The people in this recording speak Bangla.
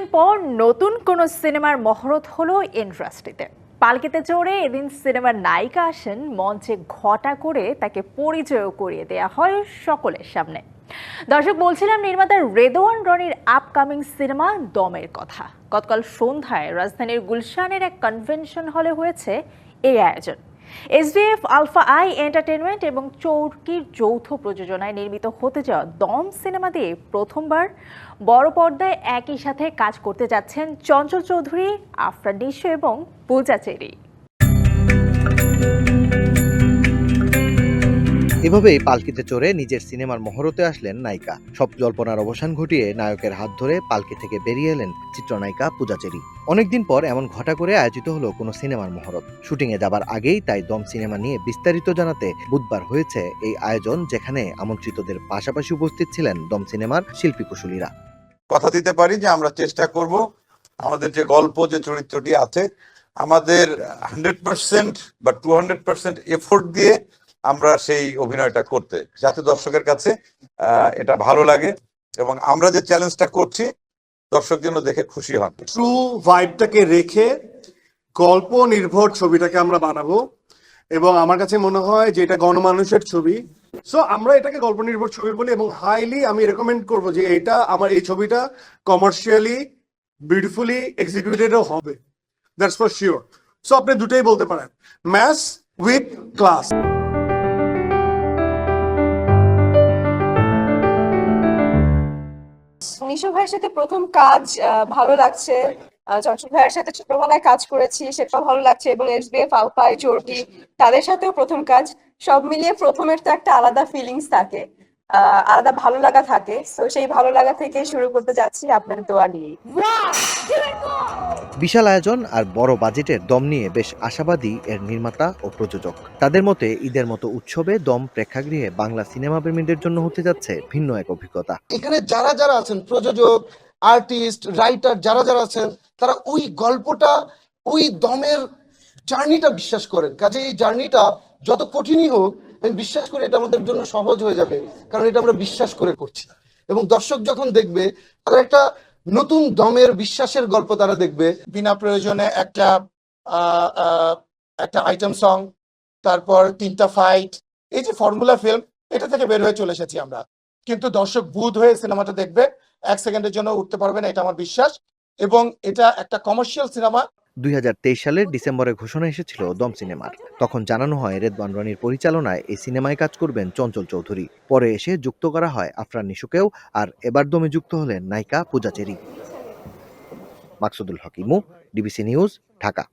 দীর্ঘদিন পর নতুন কোন সিনেমার মহরত হলো ইন্ডাস্ট্রিতে। পালকিতে চড়ে এদিন সিনেমার নায়িকা আসেন, মঞ্চে ঘটা করে তাকে পরিচয় করিয়ে দেয়া হয় সকলের সামনে। দর্শক, বলছিলাম নির্মাতা রেদওয়ান রনির আপকামিং সিনেমা দমের কথা। গতকাল সন্ধ্যায় রাজধানীর গুলশানের এক কনভেনশন হলে হয়েছে এই আয়োজন। এসডিএফ আলফা আই এন্টারটেনমেন্ট এবং চৌরকির যৌথ প্রযোজনায় নির্মিত হতে যাওয়া দম সিনেমা দিয়ে প্রথমবার বড় পর্দায় একই সাথে কাজ করতে যাচ্ছেন চঞ্চল চৌধুরী, আফরান এবং পূজা চেরি। এভাবেই পালকিতে চড়ে নিজের সিনেমার মহরতে আসলেন নায়িকা। সব জল্পনার অবসান ঘটিয়ে নায়কের হাত ধরে পালকি থেকে বেরিয়ে এলেন চিত্রনায়িকা পূজাচেরি অনেকদিন পর এমন ঘটা করে আয়োজিত হলো কোনো সিনেমার মহরত। শুটিংয়ে যাবার আগেই তাই দম সিনেমা নিয়ে বিস্তারিত জানাতে বুধবার হয়েছে এই আয়োজন যেখানে আমন্ত্রিতদের পাশাপাশি উপস্থিত ছিলেন দম সিনেমার শিল্পী কুশলীরা। কথা দিতে পারি যে আমরা চেষ্টা করব আমাদের যে গল্প, যে চরিত্রটি আছে, আমাদের হান্ড্রেড পার্সেন্ট বা টু হান্ড্রেড পার্সেন্ট এফোর্ট দিয়ে আমরা সেই অভিনয়টা করতে। যাতে দর্শকের কাছে এটা ভালো লাগে এবং আমরা যে চ্যালেঞ্জটা করছি, দর্শক যেন দেখে খুশি হন। ট্রু ভাইবটাকে রেখে গল্প নির্ভর ছবিটাকে আমরা বানাবো এবং আমার কাছে মনে হয় যে এটা গণমানুষের ছবি। সো আমরা এটাকে গল্প নির্ভর ছবি বলি এবং হাইলি আমি রেকমেন্ড করব যে এটা আমার এই ছবিটা কমার্শিয়ালি বিউটিফুলি এক্সিকিউটেডও হবে। দ্যাটস ফর শিওর সো আপনি দুটোই বলতে পারেন। ম্যাথ উইথ ক্লাস নিশো ভাইয়ের সাথে প্রথম কাজ ভালো লাগছে। চঞ্চল ভাইয়ের সাথে ছোটবেলায় কাজ করেছি সেটা ভালো লাগছে। এবং এসবিএফ আলফাই চোরটি তাদের সাথেও প্রথম কাজ। সব মিলিয়ে প্রথমের তো একটা আলাদা ফিলিংস থাকে। আহ, আলাদা ভালো লাগা থাকে। তো সেই ভালো লাগা থেকে শুরু করতে যাচ্ছি আপনার দোয়া নিয়ে বিশাল আয়োজন আর বড় বাজেটের দম নিয়ে বেশ আশাবাদী এর নির্মাতা ও প্রযোজক। তাদের মতে, ঈদের মতো উৎসবে দম প্রেক্ষাগৃহে বাংলা সিনেমা প্রেমীদের জন্য হতে যাচ্ছে ভিন্ন এক অভিজ্ঞতা। এখানে যারা যারা আছেন, প্রযোজক, আর্টিস্ট, রাইটার, যারা যারা আছেন, তারা ওই গল্পটা, ওই দমের জার্নিটা বিশ্বাস করেন। কাজে এই জার্নিটা যত কঠিনই হোক, আমি বিশ্বাস করি এটা আমাদের জন্য সহজ হয়ে যাবে, কারণ এটা আমরা বিশ্বাস করে করছি। এবং দর্শক যখন দেখবে তারা একটা নতুন দমের বিশ্বাসের গল্প তারা দেখবে। বিনা প্রয়োজনে একটা একটা আইটেম সং তারপর তিনটা ফাইট এই যে ফর্মুলা ফিল্ম এটা থেকে বের হয়ে চলে এসেছি আমরা। কিন্তু দর্শক বুধ হয়ে সিনেমাটা দেখবে, এক সেকেন্ডের জন্য উঠতে পারবে না, এটা আমার বিশ্বাস। এবং এটা একটা কমার্শিয়াল সিনেমা দুই হাজার তেইশ সালের ডিসেম্বরে ঘোষণা এসেছিল দম সিনেমার। তখন জানানো হয় রেদবান রনির পরিচালনায় এই সিনেমায় কাজ করবেন চঞ্চল চৌধুরী। পরে এসে যুক্ত করা হয় আফরান নিশুকেও, আর এবার দমে যুক্ত হলেন নায়িকা পূজা চেরি। মাকসুদুল হকিমু ডিবিসি নিউজ, ঢাকা।